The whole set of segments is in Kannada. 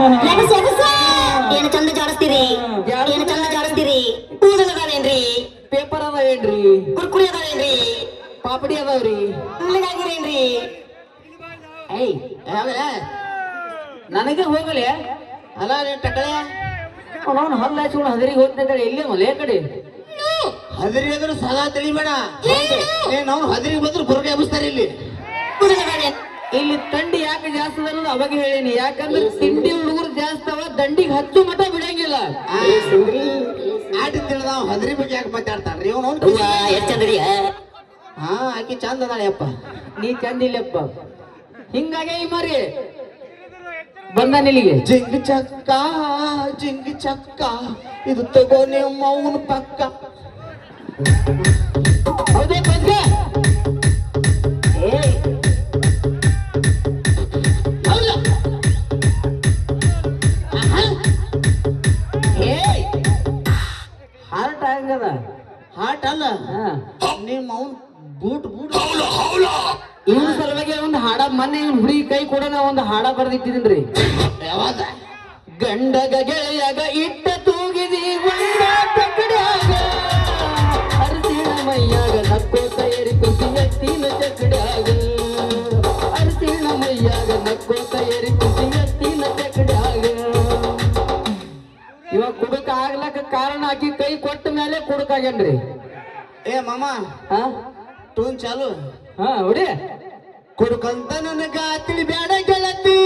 ಎಗಸ್, ಎಗಸ್. ಏನು ಚಂದ ಜಾಡಿಸ್ತೀರಿ? ಏನು ಚಂದ ಜಾಡಿಸ್ತೀರಿ? ಕೂದಲ್ ಅದಾವೇನ್ರಿ? ಪೇಪರ್ ಅದಾವೇನ್ರಿ? ಕುರ್ಕುರಿ ಅದಾವೇನ್ರಿ? ಪಾಪಡಿ ಅದಾವ್ರಿ? ಏಯ್ ಯಾವಲೆ ನನಗೆ ಹೋಗಲೆ? ಅಲ್ಲ ರೀ ಟಕಳೆ. ಅವನು ಹಲ್ಲ ಹಚ್ಕೊಂಡು ಹದರಿಗೆ ಹೋಗ್ತಾ ಎಲ್ಲಿ ಮಲೆ ಕಡೆ. ಹದರಿ ಅಂದ್ರೆ ಸದಾ ತಿಳಿಬೇಡ. ನೀನ್ ಅವ್ನು ಹದರಿಗೆ ಬಂದ್ರು ಬುರ್ಗ ಎಬ್ಬಿಸ್ತಾರೆ ಇಲ್ಲಿ. ಇಲ್ಲಿ ತಂಡಿ ಯಾಕೆ ಜಾಸ್ತಿ ಅದ ಅನ್ನೋದು ಅವಾಗ ಹೇಳೀನಿ. ಯಾಕಂದ್ರೆ ತಿಂಡಿ ಹುಡುಗರು ಜಾಸ್ತಿ ಅವ ದಂಡಿಗೆ ಹತ್ತು ಮಠ ಬಿಡಂಗಿಲ್ಲ. ಆಟ ತಿಳಿದ ಹದರಿ ಬಗ್ಗೆ ಯಾಕೆ ಮಾತಾಡ್ತಾನ್ರಿ? ಇವನು ಎಷ್ಟ್ ಹಾ ಆಕಿ ಚಂದ ಅದಾಳೆ ಅಪ್ಪ. ನೀ ಚಂದಿಲ್ಲಪ್ಪ. ಹಿಂಗಾಗೆ ಈ ಮರಿ. ಬಂದ ನಿಲ್ಲಿಗೆ. ಜಿಂಗ್ ಚಕ್ಕ ಜಿಂಗ್ ಚಕ್ಕ ಇದು ತಗೋ ನೀವು ಅವನ ಪಕ್ಕ. ಗೂಟ್ ಬೂಟ್ ಇವನ ಸಲುವಾಗಿ ಒಂದು ಹಾಡ ಮನೆ ಇವ್ನ ಹುಡುಗಿ ಕೈ ಕೂಡ ನಾವು ಒಂದು ಹಾಡ ಬರ್ದಿಟ್ಟಿದ್ದೀನ್ರಿ ಯಾವಾಗ? ಗಂಡಗ ಗೆಳೆಯಗ ಇಟ್ಟ ತೂಗಿದಿ ಒಂದ ತಕಡ್ಯಾಗ ಅರಸಿಣ ಮೈಯಾಗ ನಕ್ಕೋತ ಏರಿ ಕುಸಿ ಎತ್ತಿನ ಚಕಡ್ಯಾಗ. ಅರಸಿಣ ಮೈಯಾಗ ನಕ್ಕೋತ ಏರಿ ಕುಸಿ ಎತ್ತಿನ ಚಕಡ್ಯಾಗ. ಇವಾಗ ಕುಡುಕ ಆಗ್ಲಕ್ಕ ಕಾರಣ ಆಕಿ ಕೈ ಕೊಟ್ಟ ಮೇಲೆ ಕುಡುಕಾಗ್ಯಾನ್ರಿ. ಏ ಮಾಮ ಹಾ ಟೂನ್ ಚಾಲು. ಹಾ ಹೊಡಿ. ಕೊಡುಕಂತ ನನಗ ತಿಳಿ ಬ್ಯಾಡ ಗೆಳತಿ.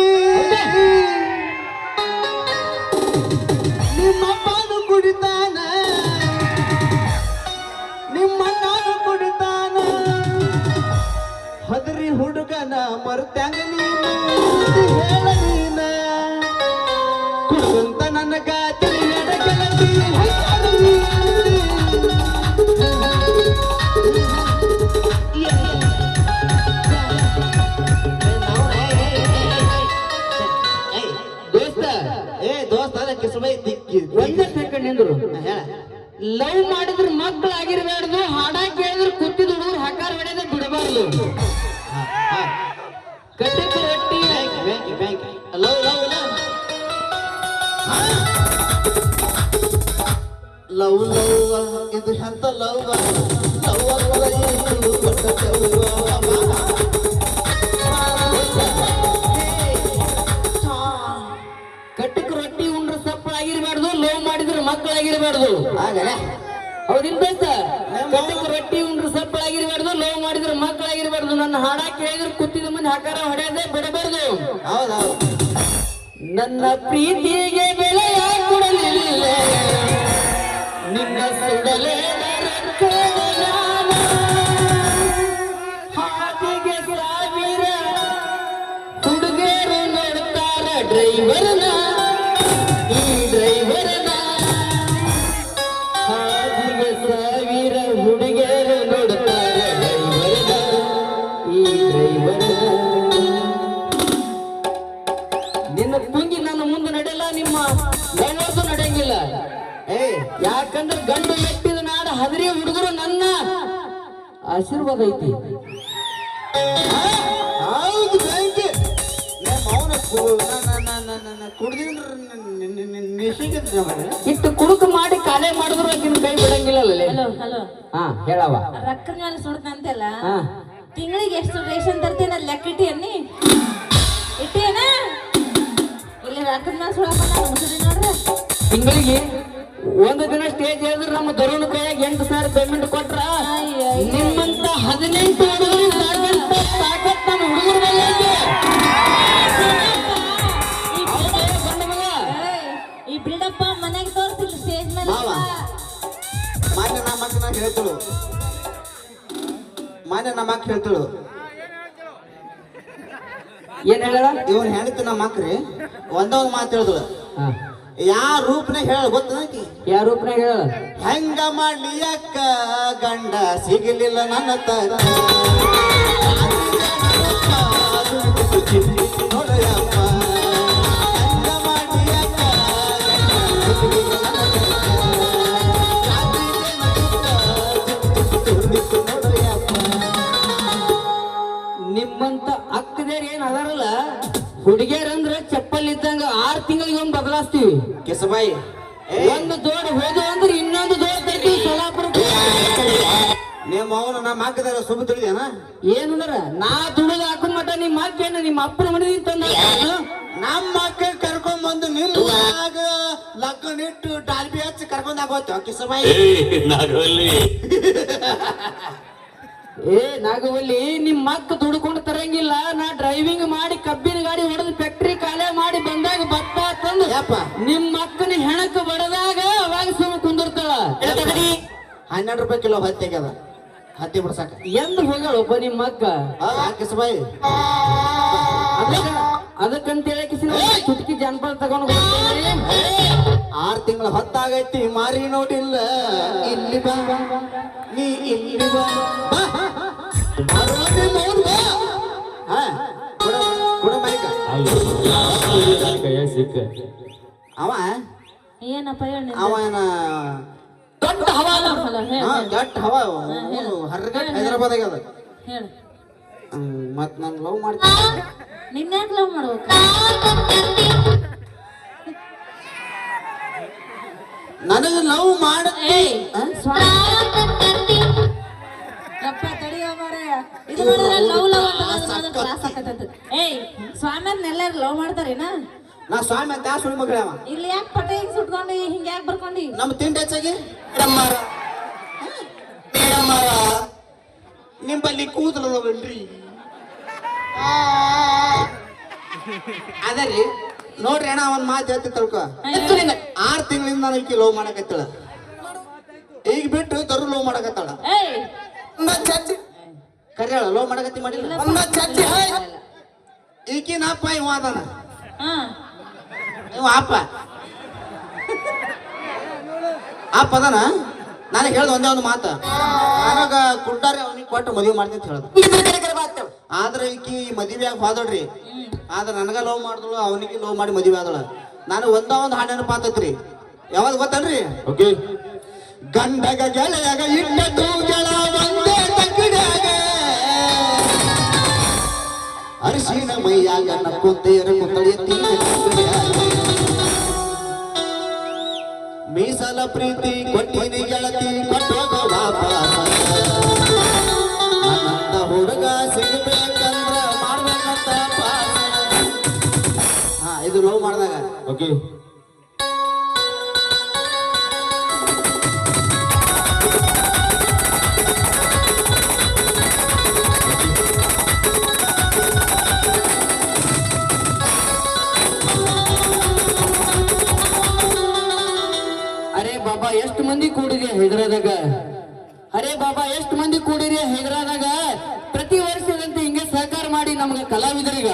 ಒಂದೇ ಸೆಕೆಂಡ್ ನಿಂದ್ರು. ಹೇಳ ಲವ್ ಮಾಡಿದ್ರ ಮಕ್ಳು ಆಗಿರ್ಬಾರ್ದು, ಹಾಡ ಕೇಳಿದ್ರೆ ಕುತ್ತಿದ ಹುಡುಗರು ಹಕಾರ ಹೊಡೆದ ಬಿಡಬಾರ್ದು. ಲವ್ ರೊಟ್ಟಿ. Love love love love love ಇದು ಎಂತ ಲವ್ ಲವ್ ಕಟ್ಟಕ್ ಮಾಡಿದ್ರ ಆಗಿರ್ಬಾರ್ದು ಆಗಲ್ಲ ಹೌದಿಲ್ಲ ರೊಟ್ಟಿ ಉಂಡ್ರು ಸಪ್ಪಳಾಗಿರಬಾರ್ದು ನೋವು ಲವ್ ಮಕ್ಕಳಾಗಿರಬಾರ್ದು. ನನ್ನ ಹಾಡ ಕೇಳಿದ್ರು ಕುತ್ತಿದ ಮಂದಿ ಹಕಾರ ಹೊಡೆಯದೆ ಬಿಡಬಾರ್ದು. ಹೌದೌದು. ನನ್ನ ಪ್ರೀತಿಗೆ ಬೆಲೆಯ ಕೊಡಲಿಲ್ಲ. ನಿನ್ನ ಸುಡಲೇ ಸಾವಿರ ಹುಡುಗರು ನೋಡ್ತಾರ ಡ್ರೈವರ್ನ, ಈ ನಿನ್ನ ಕುಂಗಿ ನನ್ನ ಮುಂದೆ ನಡೆಯಲ್ಲ, ನಿಮ್ಮ ಗಂಡರ್ದು ನಡೆಯಂಗಿಲ್ಲ. ಏ, ಯಾಕಂದ್ರೆ ಗಂಡು ಮೆಟ್ಟಿದ ನಾಡ ಹದರಿ ಹುಡುಗರು ನನ್ನ ಆಶೀರ್ವಾದ ಐತಿ. ಇಟ್ಟು ಕುಡುಕ ಮಾಡಿ ಕಾಲೇ ಮಾಡಿದ್ರು ಆಕಿನ ಕೈ ಬಿಡಂಗಿಲ್ಲ ಅಲ್ಲೇ? Hello hello. ಹಾ ಹೇಳವ ರೊಕ್ಕದ ಮೇಲೆ ಸುಡ್ತಂತೆಲ್ಲ ತಿಂಗಳಿಗೆ ಎಷ್ಟು ರೇಷನ್ ತರ್ತೀನಿ ಅದು ಲೆಕ್ಕ ಇಟ್ಟಿ ಅನ್ನಿ? ಇಟ್ಟೇನ ಇಲ್ಲಿ ರೊಕ್ಕದ ಮೇಲೆ ಸುಡಪ್ಪ ನೋಡ್ರಿ. ತಿಂಗಳಿಗೆ ಒಂದು ದಿನ ಸ್ಟೇಜ್ ಹೇಳಿದ್ರೆ ನಮ್ಮ ದರುಣ ಕೈಯಾಗ ಎಂಟು ಸಾವಿರ ಪೇಮೆಂಟ್ ಕೊಟ್ರ ನಿಮ್ಮಂತ ಹದಿನೆಂಟು ಮಾನ್ಯ ನಮ್ಮ ಅಕ್ಕ ಹೇಳ್ತಳು. ಏನ್ ಹೇಳ? ಇವನ್ ಹೆಣ್ತಿ ನಮ್ಮ ಅಕ್ರಿ ಒಂದೊಂದು ಮಾತು ಹೇಳ್ದಳು. ಯಾ ರೂಪನೇ ಹೇಳ ಗೊತ್ತ ಯಾರ ರೂಪನ ಹೇಳ? ಹೆಂಗ ಮಾಡಿಯಕ್ಕ ಅಕ್ಕ ಗಂಡ ಸಿಗಲಿಲ್ಲ ನನ್ನ ತರ ನಿಮ್ಮಂತ ಅಕ್ಕದೇರ್ ಏನ್ ಅದಾರಲ್ಲ? ಹುಡುಗಿಯರಂದ್ರ ಚಪ್ಪಲ್ ಇದ್ದಂಗ ಆರ್ ತಿಂಗಳಿಗೆ ಒಂದ್ ಬದಲಾಸ್ತೀವಿ. ಕೆಸಬಾಯಿ ಒಂದು ದೋಡ್ ಹೋದ ಅಂದ್ರೆ ಇನ್ನೊಂದು ಜೋಡ್ ತರ್ತೀವಿ ಸೋಲಾಪುರಕ್ಕೆ. ನಿಮ್ಮ ಅವನು ನಮ್ಮ ಹಾಕಿದಾರ ಸುಮ್ಮ ತಿಳಿದೇನ ಏನಂದ್ರ ನಾ ದುಡಿದು ಹಾಕೊಂಡ್ ಮಟ್ಟ ನಿಮ್ಮ ಅಕ್ಕೇನ ನಿಮ್ಮ ಅಪ್ಪನ ಮನೆ ತಂದ ನಮ್ಮ ಅಕ್ಕ ಕರ್ಕೊಂಡ್ ಬಂದು ನಿಲ್ಲಾಗ ಲಗ್ನ ಇಟ್ಟು ಡಾಲ್ಬಿ ಹಚ್ಚಿ ಕರ್ಕೊಂಡ್ ಆಗೋಯ್ತು ಕಿಸಬಾಯಿ. ಏ ನಾಗವಲ್ಲಿ. ಏ ನಾಗವಲ್ಲಿ ನಿಮ್ಮ ಅಕ್ಕ ದುಡ್ಕೊಂಡು ತರಂಗಿಲ್ಲ ನಾ ಡ್ರೈವಿಂಗ್ ಮಾಡಿ ಕಬ್ಬಿನ ಗಾಡಿ ಹೊಡೆದು ಫ್ಯಾಕ್ಟ್ರಿ ಕಾಲೇ ಮಾಡಿ ಬಂದಾಗ ಬತ್ತ ತಂದು ಯಪ್ಪ ನಿಮ್ಮ ಅಕ್ಕನ ಹೆಣಕ್ ಬಡದಾಗ ಅವಾಗ ಸುಮ್ ಕುಂದಿರ್ತಾಳ ಹನ್ನೆರಡು ರೂಪಾಯಿ ಕಿಲೋ ಹತ್ತಿ ಆಗ್ಯದ ಹತ್ತಿ ಬಿಡ್ಸಾಕ ಎಂದು ಹೋಗಳು ಒಬ್ಬ ನಿಮ್ಮ ಅಕ್ಕ ಆ ಕಿಸಬಾಯಿ ಅದಕ್ಕ ಅದಕ್ಕಂತ ಹೇಳಕ್ಕೆ ಚುಟಕಿ ಜನಪದ ತಗೊಂಡು ಆರ್ ತಿಂಗಳ ಹೊತ್ತಾಗೈತಿ ಮಾರಿ ನೋಡಿಲ್ಲ ಇಲ್ಲಿ ಬಾ ನೀ ಇಲ್ಲಿ ಬಾ ಅವ? ಏನಪ್ಪ ಹೇಳಿ ಅವ ಏನ ದೊಡ್ಡ ಹವಾ ದೊಡ್ಡ ಹವಾ ಹಾ, ಜಟ್ ಹವ ಹರ್ಗಟ್ ಹೈದರಾಬಾದ್ ಆಗ್ಯದ. ಹೇಳು. ಮತ್ ನಾನು ಲವ್ ಮಾಡ್ತೀನಿ. ನಿನ್ಯಾಕ್ ಲವ್ ಮಾಡ್ಬೇಕು? ನನಗೆ ಲವ್ ಮಾಡ. ಸ್ವಾಮಿ. ಎಲ್ಲಾರು ಲವ್ ಮಾಡ್ತಾರೇನ? ನಾ ಸ್ವಾಮಿ ಅಂತ ಯಾರು ಸುಳಿ ಮಗಳವ ಇಲ್ಲಿ ಯಾಕೆ ಪಟ ಹಿಂಗ್ ಸುಟ್ಕೊಂಡು ಹಿಂಗ್ ಯಾಕೆ ಬರ್ಕೊಂಡಿ ನಮ್ಮ ತಿಂಡಿ ಹೆಚ್ಚಾಗಿ ನಿಂಬಲ್ಲಿ ಕೂದಲದವಲ್ರಿ ಅದರಿ ನೋಡ್ರಿ ಅಣ್ಣ ಒಂದ್ ಮಾತು ಹೇಳ್ತಿ ತಿಳ್ಕೊ. ಆರ್ ತಿಂಗಳಿಂದ ನನಗೆ ಲವ್ ಮಾಡಕತ್ತಳ. ಈಗ ಬಿಟ್ಟು ದರು ಲವ್ ಮಾಡಕತ್ತಾಳ. ಕರ್ಯಾಳ ಲವ್ ಮಾಡಕತ್ತಿ ಮಾಡಿಲ್ಲ? ಈಕಿನ ಅಪ್ಪ ಇವ ಅದಾನ. ಹಾ. ಇವ ಅಪ್ಪ ಅಪ್ಪ ಅದಾನ? ನನಗೆ ಹೇಳ್ದ ಒಂದೇ ಒಂದು ಮಾತು. ನನಗ ಕುಡ್ಡಾರಿ ಅವನಿಗೆ ಕೊಟ್ಟು ಮದುವೆ ಮಾಡ್ತೀನಿ ಅಂತ ಹೇಳ್ದ. ಆದ್ರೆ ಈಕಿ ಮದುವೆ ಆಗಿ ಹೋದಳ್ರಿ. ಆದ್ರೆ ನನಗ ಲವ್ ಮಾಡಿದಳು ಅವನಿಗೆ ಲವ್ ಮಾಡಿ ಮದುವೆ ಆದಳ. ನಾನು ಒಂದ ಒಂದು ಹಾಡು ನೆನಪು ಆತೈತ್ರಿ. ಯಾವಾಗ ಗೊತ್ತನ್ರಿ? ಓಕೆ. ಗಂಡಗ ಗೆಳೆಯಾಗ ಗೆಳ ಒಂದೇ ಅರಿಶಿನ ಮೈಯಾಗ ನಕ್ಕೊಂತೇರ ಕುತ್ತಳಿಯತ್ತಿ ಮೀಸಲ ಪ್ರೀತಿ, ಕೊಟ್ಟಿನಿ ಗೆಳತಿ, ಕೊಟ್ಟೋಗ ವಾಪಸ್. ನನ್ನಂತ ಹುಡುಗ ಸಿಗಬೇಕಂದ್ರ ಮಾಡ್ಬೇಕಂತ. ಹಾ, ಇದು ಲವ್ ಮಾಡಿದಾಗ. ಓಕೆ ಎಷ್ಟು ಮಂದಿ ಕೂಡಿರಿ ಹೈದರಾದಾಗ ಅರೆ ಬಾಬಾ, ಎಷ್ಟು ಮಂದಿ ಕೂಡಿರಿ ಹೈದರಾದಾಗ ಪ್ರತಿ ವರ್ಷದಂತೆ ಹಿಂಗೆ ಸಹಕಾರ ಮಾಡಿ ನಮ್ಗೆ ಕಲಾವಿದರಿಗ.